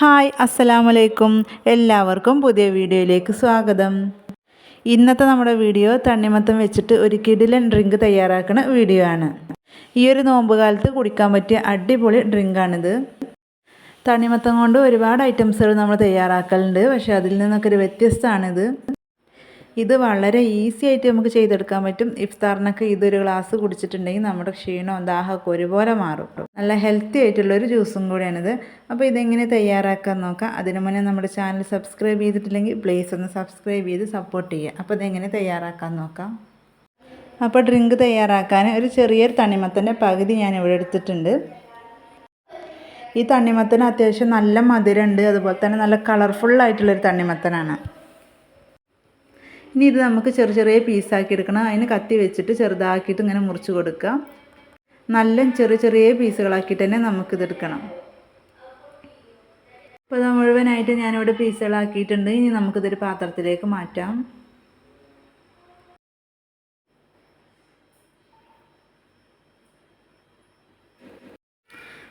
Hi അസ്സലാമു അലൈക്കും എല്ലാവർക്കും പുതിയ വീഡിയോയിലേക്ക് സ്വാഗതം. ഇന്നത്തെ നമ്മുടെ വീഡിയോ തണ്ണിമത്തം വെച്ചിട്ട് ഒരു കിടിലൻ ഡ്രിങ്ക് തയ്യാറാക്കുന്ന വീഡിയോ ആണ്. ഈ ഒരു നോമ്പ് കാലത്ത് കുടിക്കാൻ പറ്റിയ അടിപൊളി ഡ്രിങ്കാണിത് തണ്ണിമത്തം കൊണ്ട് ഒരുപാട് ഐറ്റംസുകൾ നമ്മൾ തയ്യാറാക്കലുണ്ട്. പക്ഷേ അതിൽ നിന്നൊക്കെ ഒരു വ്യത്യസ്തമാണിത്. ഇത് വളരെ ഈസി ആയിട്ട് നമുക്ക് ചെയ്തെടുക്കാൻ പറ്റും. ഇഫ്താറിനൊക്കെ ഇതൊരു ഗ്ലാസ് കുടിച്ചിട്ടുണ്ടെങ്കിൽ നമ്മുടെ ക്ഷീണവും ദാഹമൊക്കെ ഒരുപോലെ മാറും നല്ല ഹെൽത്തി ആയിട്ടുള്ള ഒരു ജ്യൂസും കൂടിയാണിത്. അപ്പോൾ ഇതെങ്ങനെ തയ്യാറാക്കാൻ നോക്കാം. അതിനു മുന്നേ നമ്മുടെ ചാനൽ സബ്സ്ക്രൈബ് ചെയ്തിട്ടില്ലെങ്കിൽ പ്ലീസ് ഒന്ന് സബ്സ്ക്രൈബ് ചെയ്ത് സപ്പോർട്ട് ചെയ്യുക. അപ്പോൾ ഇതെങ്ങനെ തയ്യാറാക്കാൻ നോക്കാം. അപ്പോൾ ഡ്രിങ്ക് തയ്യാറാക്കാൻ ഒരു ചെറിയൊരു തണിമത്തന്റെ പകുതി ഞാൻ ഇവിടെ എടുത്തിട്ടുണ്ട്. ഈ തണ്ണിമത്തന് അത്യാവശ്യം നല്ല മധുരമുണ്ട്. അതുപോലെ തന്നെ നല്ല കളർഫുള്ളായിട്ടുള്ളൊരു തണ്ണിമത്തനാണ്. ഇനി ഇത് നമുക്ക് ചെറിയ ചെറിയ പീസാക്കി എടുക്കണം. അതിന് കത്തി വെച്ചിട്ട് ചെറുതാക്കിയിട്ട് ഇങ്ങനെ മുറിച്ച് കൊടുക്കുക. നല്ല ചെറിയ ചെറിയ പീസുകളാക്കിയിട്ട് തന്നെ നമുക്കിതെടുക്കണം അപ്പോൾ അത് മുഴുവനായിട്ട് ഞാനിവിടെ പീസുകളാക്കിയിട്ടുണ്ട് ഇനി നമുക്കിതൊരു പാത്രത്തിലേക്ക് മാറ്റാം.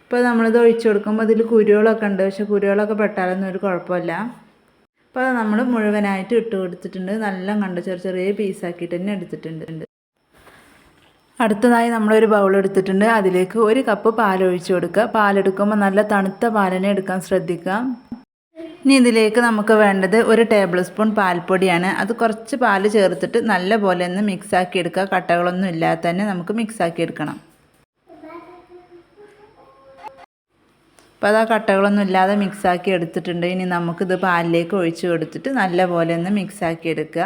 ഇപ്പോൾ നമ്മളിത് ഒഴിച്ചു കൊടുക്കുമ്പോൾ അതിൽ കുരുകളൊക്കെ ഉണ്ട്. പക്ഷെ കുരുകളൊക്കെ പെട്ടാലൊന്നും ഒരു കുഴപ്പമില്ല. അപ്പോൾ നമ്മൾ മുഴുവനായിട്ട് ഇട്ട് കൊടുത്തിട്ടുണ്ട്. നല്ല കണ്ട്. ചെറിയ ചെറിയ പീസാക്കിയിട്ട് തന്നെ എടുത്തിട്ടുണ്ട്. അടുത്തതായി നമ്മളൊരു ബൗൾ എടുത്തിട്ടുണ്ട്. അതിലേക്ക് ഒരു കപ്പ് പാൽ ഒഴിച്ചു കൊടുക്കുക. പാലെടുക്കുമ്പോൾ നല്ല തണുത്ത പാലിനെ എടുക്കാൻ ശ്രദ്ധിക്കാം ഇനി ഇതിലേക്ക് നമുക്ക് വേണ്ടത് ഒരു ടേബിൾ സ്പൂൺ പാൽപ്പൊടിയാണ്. അത് കുറച്ച് പാൽ ചേർത്തിട്ട് നല്ല പോലെ ഒന്ന് മിക്സാക്കി എടുക്കുക. കട്ടകളൊന്നും ഇല്ലാതെ തന്നെ നമുക്ക് മിക്സാക്കി എടുക്കണം. അപ്പോൾ അത് ആ കട്ടകളൊന്നും ഇല്ലാതെ മിക്സാക്കി എടുത്തിട്ടുണ്ട്. ഇനി നമുക്കിത് പാലിലേക്ക് ഒഴിച്ച് കൊടുത്തിട്ട് നല്ലപോലെ ഒന്ന് മിക്സാക്കി എടുക്കുക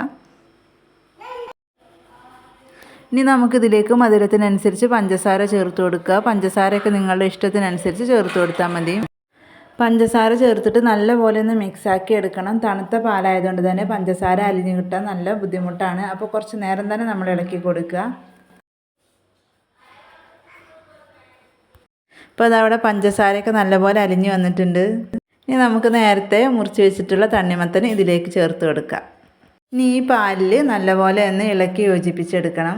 ഇനി നമുക്കിതിലേക്ക് മധുരത്തിനനുസരിച്ച് പഞ്ചസാര ചേർത്ത് കൊടുക്കുക പഞ്ചസാരയൊക്കെ നിങ്ങളുടെ ഇഷ്ടത്തിനനുസരിച്ച് ചേർത്ത് കൊടുത്താൽ മതി. പഞ്ചസാര ചേർത്തിട്ട് നല്ലപോലെ ഒന്ന് മിക്സാക്കി എടുക്കണം. തണുത്ത പാലായതുകൊണ്ട് തന്നെ പഞ്ചസാര അലിഞ്ഞ് കിട്ടാൻ നല്ല ബുദ്ധിമുട്ടാണ്. അപ്പോൾ കുറച്ച് നേരം തന്നെ നമ്മൾ ഇളക്കി കൊടുക്കുക അപ്പോൾ അതവിടെ പഞ്ചസാരയൊക്കെ നല്ലപോലെ അലിഞ്ഞ് വന്നിട്ടുണ്ട്. ഇനി നമുക്ക് നേരത്തെ മുറിച്ച് വെച്ചിട്ടുള്ള തണ്ണിമത്തന് ഇതിലേക്ക് ചേർത്ത് കൊടുക്കാം. ഇനി ഈ പാലിൽ നല്ലപോലെ ഒന്ന് ഇളക്കി യോജിപ്പിച്ചെടുക്കണം.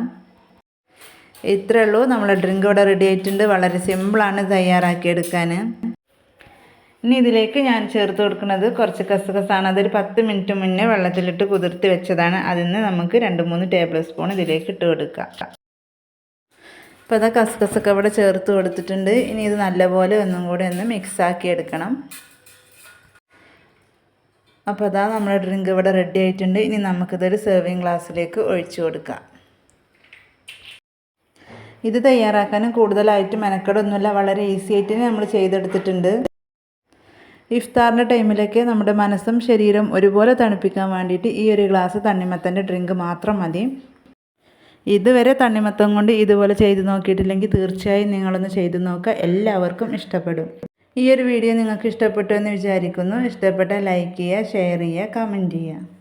ഇത്രയേ ഉള്ളൂ. നമ്മുടെ ഡ്രിങ്ക് ഇവിടെ റെഡി ആയിട്ടുണ്ട്. വളരെ സിമ്പിളാണ് തയ്യാറാക്കിയെടുക്കാൻ ഇനി ഇതിലേക്ക് ഞാൻ ചേർത്ത് കൊടുക്കുന്നത് കുറച്ച് കസകസാണ്. അതൊരു പത്ത് മിനിറ്റ് മുന്നേ വെള്ളത്തിലിട്ട് കുതിർത്തി വെച്ചതാണ്. അതിൽ നിന്ന് നമുക്ക് രണ്ട് മൂന്ന് ടേബിൾ സ്പൂൺ ഇതിലേക്ക് ഇട്ട് കൊടുക്കാം. അപ്പോൾ അതാ കസ്കസൊക്കെ ഇവിടെ ചേർത്ത് കൊടുത്തിട്ടുണ്ട്. ഇനി ഇത് നല്ലപോലെ ഒന്നും കൂടി ഒന്ന് മിക്സാക്കി എടുക്കണം. അപ്പോൾ അതാ നമ്മുടെ ഡ്രിങ്ക് ഇവിടെ റെഡി ആയിട്ടുണ്ട്. ഇനി നമുക്കിതൊരു സെർവിങ് ഗ്ലാസ്സിലേക്ക് ഒഴിച്ചു കൊടുക്കാം. ഇത് തയ്യാറാക്കാനും കൂടുതലായിട്ട് മെനക്കെടൊന്നുമില്ല. വളരെ ഈസി ആയിട്ട് നമ്മൾ ചെയ്തെടുത്തിട്ടുണ്ട്. ഇഫ്താറിന്റെ ടൈമിലൊക്കെ നമ്മുടെ മനസ്സും ശരീരം ഒരുപോലെ തണുപ്പിക്കാൻ വേണ്ടിയിട്ട് ഈ ഒരു ഗ്ലാസ് തണ്ണിമത്തന്റെ ഡ്രിങ്ക് മാത്രം മതി. ഇതുവരെ തണ്ണിമത്തം കൊണ്ട് ഇതുപോലെ ചെയ്ത് നോക്കിയിട്ടില്ലെങ്കിൽ തീർച്ചയായും നിങ്ങളൊന്ന് ചെയ്ത് നോക്കുക. എല്ലാവർക്കും ഇഷ്ടപ്പെടും. ഈ ഒരു വീഡിയോ നിങ്ങൾക്ക് ഇഷ്ടപ്പെട്ടു എന്ന് വിചാരിക്കുന്നു. ഇഷ്ടപ്പെട്ടാൽ ലൈക്ക് ചെയ്യുക ഷെയർ ചെയ്യുക കമന്റ് ചെയ്യുക.